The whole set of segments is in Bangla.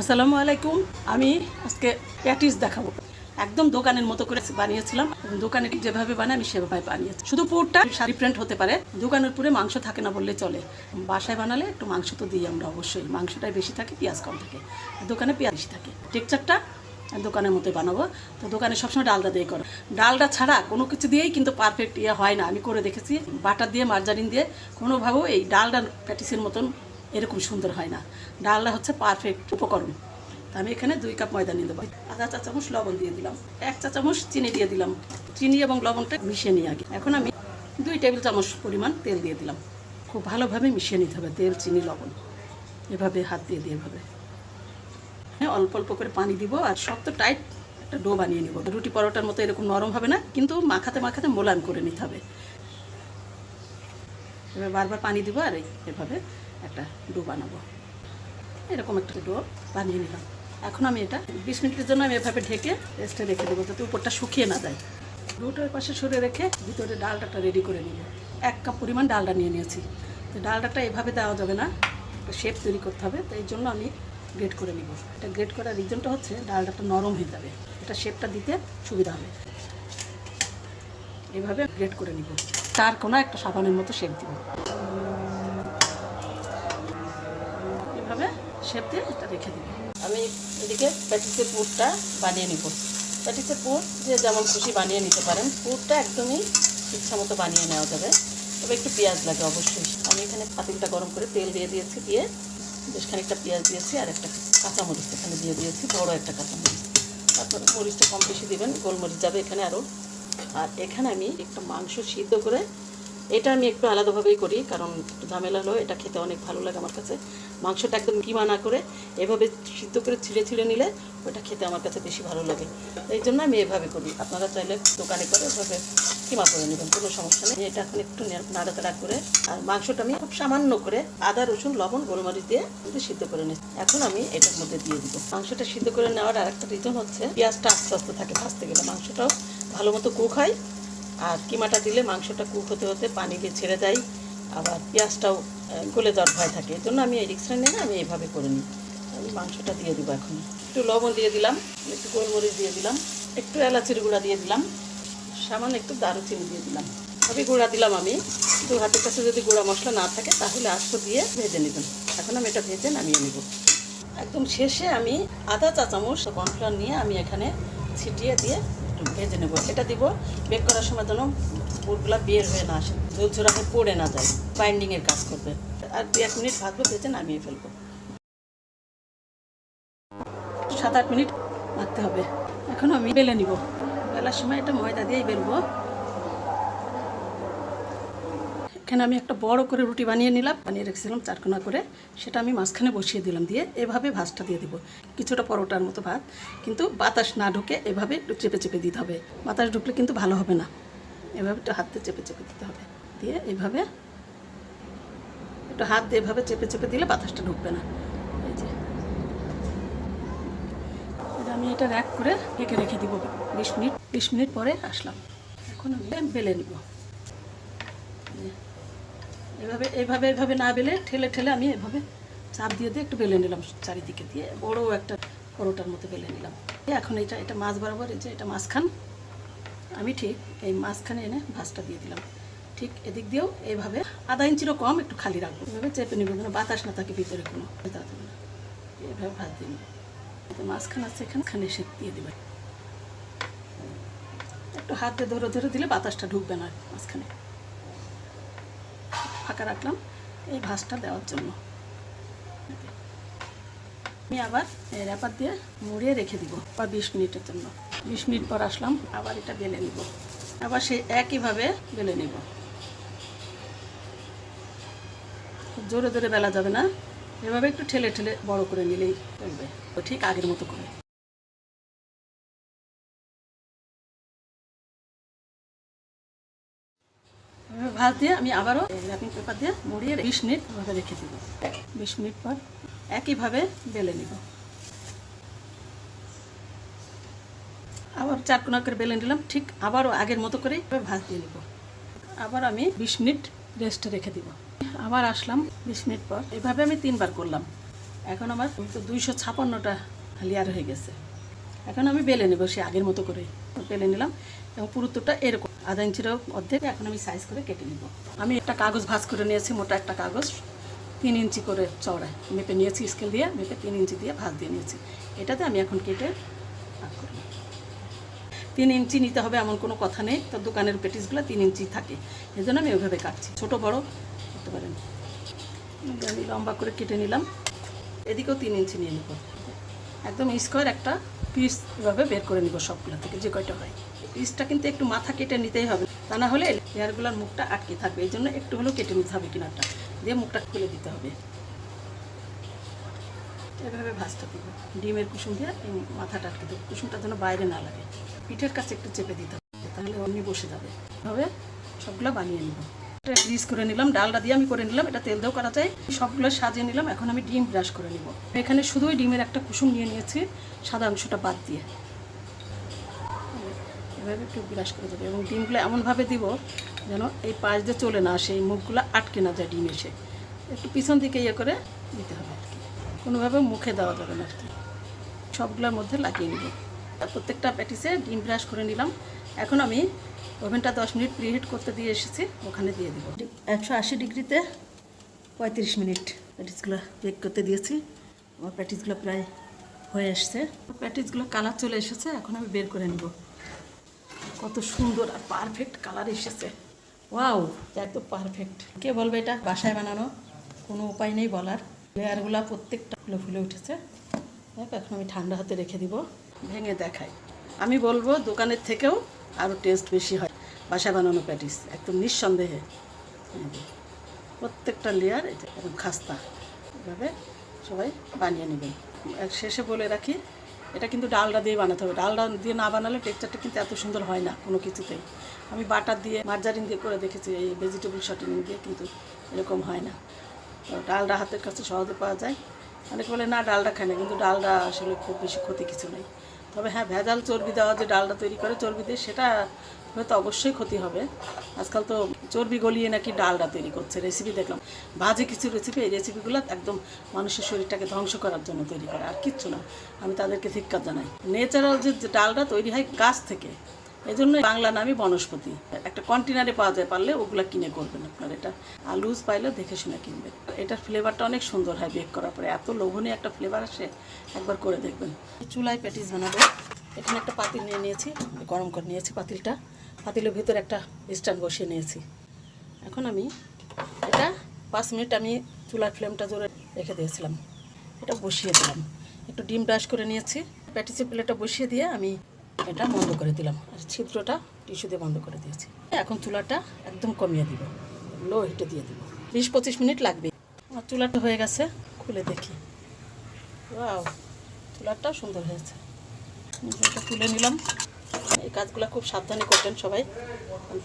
আসসালামু আলাইকুম। আমি আজকে প্যাটিস দেখাবো। একদম দোকানের মতো করে বানিয়েছিলাম। দোকানে যেভাবে বানায়, আমি সেভাবে বানিয়েছি। শুধু পুরটা শাড়ি প্রিন্ট হতে পারে। দোকানের পুরে মাংস থাকে না বললে চলে। বাসায় বানালে একটু মাংস তো দিই আমরা অবশ্যই। মাংসটাই বেশি থাকে, পেঁয়াজ কম থাকে। দোকানে পেঁয়াজ বেশি থাকে। টেক্সচারটা দোকানের মতোই বানাবো। তো দোকানে সবসময় ডালটা দিয়ে করো। ডালটা ছাড়া কোনো কিছু দিয়েই কিন্তু পারফেক্ট ইয়ে হয় না। আমি করে দেখেছি। বাটার দিয়ে মার্জারিন দিয়ে কোনোভাবেও এই ডালটা প্যাটিসের মতন এরকম সুন্দর হয় না। ডালটা হচ্ছে পারফেক্ট উপকরণ। তা আমি এখানে দুই কাপ ময়দা নিয়ে দেবো। আধা চা চামচ লবণ দিয়ে দিলাম। এক চা চামচ চিনি দিয়ে দিলাম। চিনি এবং লবণটা মিশিয়ে নিই আগে। এখন আমি দুই টেবিল চামচ পরিমাণ তেল দিয়ে দিলাম। খুব ভালোভাবে মিশিয়ে নিতে হবে, তেল, চিনি, লবণ। এভাবে হাত দিয়ে দিয়ে এভাবে। হ্যাঁ অল্প অল্প করে পানি দিব আর শক্ত টাইট একটা ডো বানিয়ে নেব। রুটি পরোটার মতো এরকম নরম হবে না, কিন্তু মাখাতে মাখাতে মোলায়েম করে নিতে হবে। এবার বারবার পানি দিব আর এভাবে একটা ডো বানাবো। এরকম একটা ডো বানিয়ে নিলাম। এখন আমি এটা বিশ মিনিটের জন্য আমি এভাবে ঢেকে রেস্টে রেখে দেবো যাতে উপরটা শুকিয়ে না যায়। ডোটার পাশে সরে রেখে ভিতরে ডালটাটা রেডি করে নিব। এক কাপ পরিমাণ ডালটা নিয়ে নিয়েছি। তো ডালটাটা এভাবে দেওয়া যাবে না, একটা শেপ তৈরি করতে হবে। তো এই জন্য আমি গ্রেট করে নিব। এটা গ্রেট করার রিজনটা হচ্ছে ডালটা নরম হয়ে যাবে। এটা শেপটা দিতে সুবিধা হবে। এভাবে গ্রেট করে নিব। তার কোনো একটা সাবানের মতো শেপ দিব। শেপ দিয়ে এটা রেখে দিব। আমি এদিকে প্যাটিসের পুরটা বানিয়ে নিব। প্যাটিসের পুর যে যেমন খুশি বানিয়ে নিতে পারেন, পুরটা একদমই ইচ্ছা মতো বানিয়ে নেওয়া যাবে। তবে একটু পেঁয়াজ লাগে অবশ্যই। আমি এখানে পাতিলটা গরম করে তেল দিয়ে দিয়েছি, দিয়ে বেশ খানিকটা পেঁয়াজ দিয়েছি আর একটা কাঁচামরিচ এখানে দিয়ে দিয়েছি, বড় একটা কাঁচামরিচ। তারপর মরিচটা কম বেশি দিবেন, গোলমরিচ যাবে এখানে আরও। আর এখানে আমি একটা মাংস সিদ্ধ করে এটা আমি একটু আলাদাভাবেই করি, কারণ একটু ঝামেলা হলো, এটা খেতে অনেক ভালো লাগে আমার কাছে। মাংসটা একদম কিমা না করে এভাবে সিদ্ধ করে ছিঁড়ে ছিঁড়ে নিলে ওটা খেতে আমার কাছে বেশি ভালো লাগে। এই জন্য আমি এভাবে করি। আপনারা চাইলে দোকানে করে এভাবে কিমা করে নেবেন, কোনো সমস্যা নেই। এটা এখন একটু নাড়াতাড়া করে, আর মাংসটা আমি খুব সামান্য করে আদা, রসুন, লবণ, গোলমরিচ দিয়ে কিন্তু সিদ্ধ করে নিচ্ছি। এখন আমি এটার মধ্যে দিয়ে দিব। মাংসটা সিদ্ধ করে নেওয়ার আর একটা রিজন হচ্ছে, পেঁয়াজটা আস্তে আস্তে থাকে, ভাজতে গেলে মাংসটাও ভালো মতো কুক হয়। আর কিমাটা দিলে মাংসটা কুক হতে হতে পানি দিয়ে ছেড়ে দেয়, আবার পেঁয়াজটাও গলে যাওয়ার ভয় থাকে। এই জন্য আমি এই রিক্সটা নিয়ে আমি এইভাবে করে নিই। আমি মাংসটা দিয়ে দিব এখন। একটু লবণ দিয়ে দিলাম, একটু গোলমরিচ দিয়ে দিলাম, একটু এলাচির গুঁড়া দিয়ে দিলাম, সামান্য একটু দারুচিনি দিয়ে দিলাম। সবই গুঁড়া দিলাম আমি। দু হাতের কাছে যদি গুঁড়া মশলা না থাকে, তাহলে আস্ত দিয়ে ভেজে নেবেন। এখন আমি এটা ভেজে নামিয়ে নেব। একদম শেষে আমি আধা চা চামচ কর্নফ্লাওয়ার নিয়ে আমি এখানে ছিটিয়ে দিয়ে ভেজে নেব। এটা দিব বেক করার সময় যেন বুটগুলো বের হয়ে না আসে দুধ ঝোড়াকে পড়ে না যায় বাইন্ডিংয়ের কাজ করবে। আর দু এক মিনিট ভাজবো, ভেজে নামিয়ে ফেলব। সাত আট মিনিট ভাজতে হবে। এখন আমি বেলে নিব। বেলার সময় একটা ময়দা দিয়েই বেলবো। এখানে আমি একটা বড় করে রুটি বানিয়ে নিলাম, বানিয়ে রেখেছিলাম চারকোনা করে। সেটা আমি মাঝখানে বসিয়ে দিলাম দিয়ে এভাবে ভাজটা দিয়ে দিব। কিছুটা পরোটার মতো ভাত, কিন্তু বাতাস না ঢুকে এভাবে চেপে চেপে দিতে হবে। বাতাস ঢুকলে কিন্তু ভালো হবে না। এভাবে একটু হাত চেপে চেপে দিতে হবে। দিয়ে এভাবে একটু হাত দিয়ে এভাবে চেপে চেপে দিলে বাতাসটা ঢুকবে না। এই যে। আমি এটা র্যাক করে ঢেকে রেখে দিব বিশ মিনিট। বিশ মিনিট পরে আসলাম। এখন আমি বেলে নিব। এভাবে এভাবে এভাবে না বেলে ঠেলে ঠেলে আমি এভাবে চাপ দিয়ে দিয়ে একটু বেলে নিলাম চারিদিকে দিয়ে। বড় একটা পরোটার মতো বেলে নিলাম। এখন এটা এটা মাছ বরাবর, এই যে এটা মাঝখান, আমি ঠিক এই মাঝখানে এনে ভাজটা দিয়ে দিলাম। ঠিক এদিক দিয়েও এইভাবে আধা ইঞ্চিরও কম একটু খালি রাখব। এভাবে চেপে নেব যেন বাতাস না থাকে ভিতরে কোনো। এভাবে ভাজ তো মাঝখান আছে, এখানে খানে সে দিয়ে দেবে একটু হাত ধরে ধরে দিলে বাতাসটা ঢুকবে না মাঝখানে। ফাঁকা রাখলাম এই ভাঁজটা দেওয়ার জন্য। আমি আবার র্যাপার দিয়ে মুড়িয়ে রেখে দিব বা বিশ মিনিটের জন্য। বিশ মিনিট পর আসলাম, আবার এটা বেলে নিব। আবার সেই একইভাবে বেলে নিব। জোরে জোরে বেলা যাবে না। এভাবে একটু ঠেলে ঠেলে বড় করে নিলেই চলবে। ঠিক আগের মতো করে। ভাজ দিয়ে আমি আবারও র্যাপিং পেপার দিয়ে মুড়িয়ে বিশ মিনিট এভাবে রেখে দিব। বিশ মিনিট পর একইভাবে বেলে নিব। আবার চার কোনা করে বেলে নিলাম, ঠিক আবারও আগের মতো এভাবে ভাজ দিয়ে নিব। আবার আমি বিশ মিনিট রেস্টে রেখে দিব। আবার আসলাম বিশ মিনিট পর। এভাবে আমি তিনবার করলাম। এখন আমার তো দুইশো ছাপান্নটা লেয়ার হয়ে গেছে। এখন আমি বেলে নেব সে আগের মতো করে বেলে নিলাম এবং পুরুত্বটা এরকম। আধা ইঞ্চিরও অর্ধেক, এখন আমি সাইজ করে কেটে নিব। আমি একটা কাগজ ভাঁজ করে নিয়েছি, মোটা একটা কাগজ। তিন ইঞ্চি করে চওড়ায় মেপে নিয়েছি স্কেল দিয়ে মেপে তিন ইঞ্চি দিয়ে ভাঁজ দিয়ে নিয়েছি। এটাতে আমি এখন কেটে ভাগ করলাম তিন ইঞ্চি নিতে হবে এমন কোনো কথা নেই, তো দোকানের পেটিসগুলো তিন ইঞ্চি থাকে। এই জন্য আমি ওইভাবে কাটছি। ছোটো, বড়, করতে পারেন। আমি লম্বা করে কেটে নিলাম। এদিকেও তিন ইঞ্চি নিয়ে নেব। একদম স্কোয়ার একটা পিস এভাবে বের করে নিব সবগুলো থেকে, যে কয়টা হয়। পিসটা কিন্তু একটু মাথা কেটে নিতেই হবে। তা না হলে লেয়ারগুলোর মুখটা আটকে থাকবে। এই জন্য একটু হলেও কেটে নিতে হবে কিনারটা। দিয়ে মুখটা খুলে দিতে হবে। এভাবে ভাজটা দিব ডিমের কুসুম দিয়ে এই মাথাটা আটকে দেবো। কুসুমটা যেন বাইরে না লাগে। পিঠের কাছে একটু চেপে দিতে হবে, তাহলে অমনি বসে যাবে। এভাবে সবগুলো বানিয়ে নিব। এটা গ্রিস করে নিলাম ডালটা দিয়ে আমি করে নিলাম। এটা তেল দিয়েও করা যায়। সবগুলো সাজিয়ে নিলাম। এখন আমি ডিম ব্রাশ করে নিব। এখানে শুধুই ডিমের একটা কুসুম নিয়ে নিয়েছি। সাদা অংশটা বাদ দিয়ে। এভাবে একটু ব্রাশ করে দেবো এবং ডিমগুলো এমনভাবে দিব যেন এই পাশ দিয়ে চলে না আসে, এই মুখগুলো আটকে না যায় ডিম এসে। একটু পিছন দিকে ইয়ে করে দিতে হবে আর কি। কোনোভাবে মুখে দেওয়া যাবে না আর কি। সবগুলোর মধ্যে লাগিয়ে নিব। প্রত্যেকটা প্যাটিসে ডিম ব্রাশ করে নিলাম। এখন আমি ওভেনটা দশ মিনিট প্রিহিট করতে দিয়ে এসেছি, ওখানে দিয়ে দিব। একশো আশি ডিগ্রিতে পঁয়ত্রিশ মিনিট প্যাটিসগুলো বেক করতে দিয়েছি। আমার প্যাটিসগুলো প্রায় হয়ে এসছে। প্যাটিসগুলো কালার চলে এসেছে, এখন আমি বের করে নিব। কত সুন্দর আর পারফেক্ট কালার এসেছে। ওয়াও একদম পারফেক্ট কে বলবে এটা? বাসায় বানানো? কোনো উপায় নেই বলার। লেয়ারগুলো প্রত্যেকটা ফুলে ফুলে উঠেছে। দেখ এখন আমি ঠান্ডা হাতে রেখে দিব। ভেঙে দেখাই। আমি বলব দোকানের থেকেও আরও টেস্ট বেশি হয়। বাসায় বানানো প্যাটিস একদম নিঃসন্দেহে। প্রত্যেকটা লেয়ার এটা একদম খাস্তা। এভাবে সবাই বানিয়ে নেবেন। শেষে বলে রাখি এটা কিন্তু ডালটা দিয়ে বানাতে হবে। ডালটা দিয়ে না বানালে টেক্সচারটা কিন্তু এত সুন্দর হয় না কোনো কিছুতেই। আমি বাটার দিয়ে মার্জারিন দিয়ে করে দেখেছি, এই ভেজিটেবল শর্টিনিং দিয়ে কিন্তু এরকম হয় না। তো ডালডা হাতের কাছে সহজে পাওয়া যায়। অনেকে বলে, না ডালটা খায় না। কিন্তু ডালটা আসলে খুব বেশি ক্ষতি কিছু নেই। তবে হ্যাঁ ভেজাল চর্বি দেওয়া যে ডালটা তৈরি করে চর্বি দিয়ে, সেটা হয়তো অবশ্যই ক্ষতি হবে। আজকাল তো চর্বি গলিয়ে নাকি ডালটা তৈরি করছে রেসিপি দেখলাম। বাজে কিছু রেসিপি এই রেসিপিগুলো একদম মানুষের শরীরটাকে ধ্বংস করার জন্য তৈরি করে, আর কিচ্ছু না। আমি তাদেরকে ধিক্কার জানাই। ন্যাচারাল যে ডালটা তৈরি হয় গাছ থেকে এই জন্য বাংলা নামই বনস্পতি। একটা কন্টেনারে পাওয়া যায় পারলে ওগুলা কিনে করবেন আপনার এটা। আর লুজ পাইলে দেখে শুনে কিনবেন। এটার ফ্লেভারটা অনেক সুন্দর হয় বেক করার পরে। এত লোভনীয় একটা ফ্লেভার আসে, একবার করে দেখবেন। চুলায় প্যাটিস বানাবো। এখানে একটা পাতিল নিয়ে নিয়েছি, গরম করে নিয়েছি পাতিলটা। পাতিলের ভিতরে একটা স্ট্যান্ড বসিয়ে নিয়েছি। এখন আমি এটা পাঁচ মিনিট আমি চুলার ফ্লেমটা জোরে রেখে দিয়েছিলাম। এটা বসিয়ে দিলাম। একটু ডিম ব্রাশ করে নিয়েছি। প্যাটিসের প্লেটটা বসিয়ে দিয়ে আমি এটা বন্ধ করে দিলাম। আর ছিদ্রটা টিস্যু দিয়ে বন্ধ করে দিয়েছি। এখন চুলাটা একদম কমিয়ে দিব। লো হিটে দিয়ে দিব। বিশ পঁচিশ মিনিট লাগবে। আমার চুলাটা হয়ে গেছে। খুলে দেখি। ওয়াও চুলাটাও সুন্দর হয়েছে। তুলে নিলাম। এই কাজগুলো খুব সাবধানে করবেন সবাই।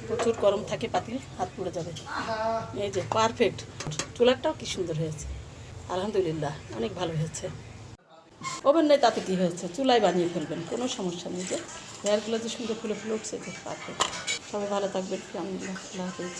প্রচুর গরম থাকে, পাতিল, হাত পুড়ে যাবে। এই যে পারফেক্ট চুলাটাও কি সুন্দর হয়েছে। আলহামদুলিল্লাহ, অনেক ভালো হয়েছে। ওভেন নেই, তাতে কী হয়েছে? চুলায় বানিয়ে ফেলবেন, কোনো সমস্যা নেই যে। হেয়ারগুলো যে সুন্দর ফুলে ফুলে উঠছে পারফেক্ট সবাই ভালো থাকবেন আলহামদুলিল্লাহ হাফিজ।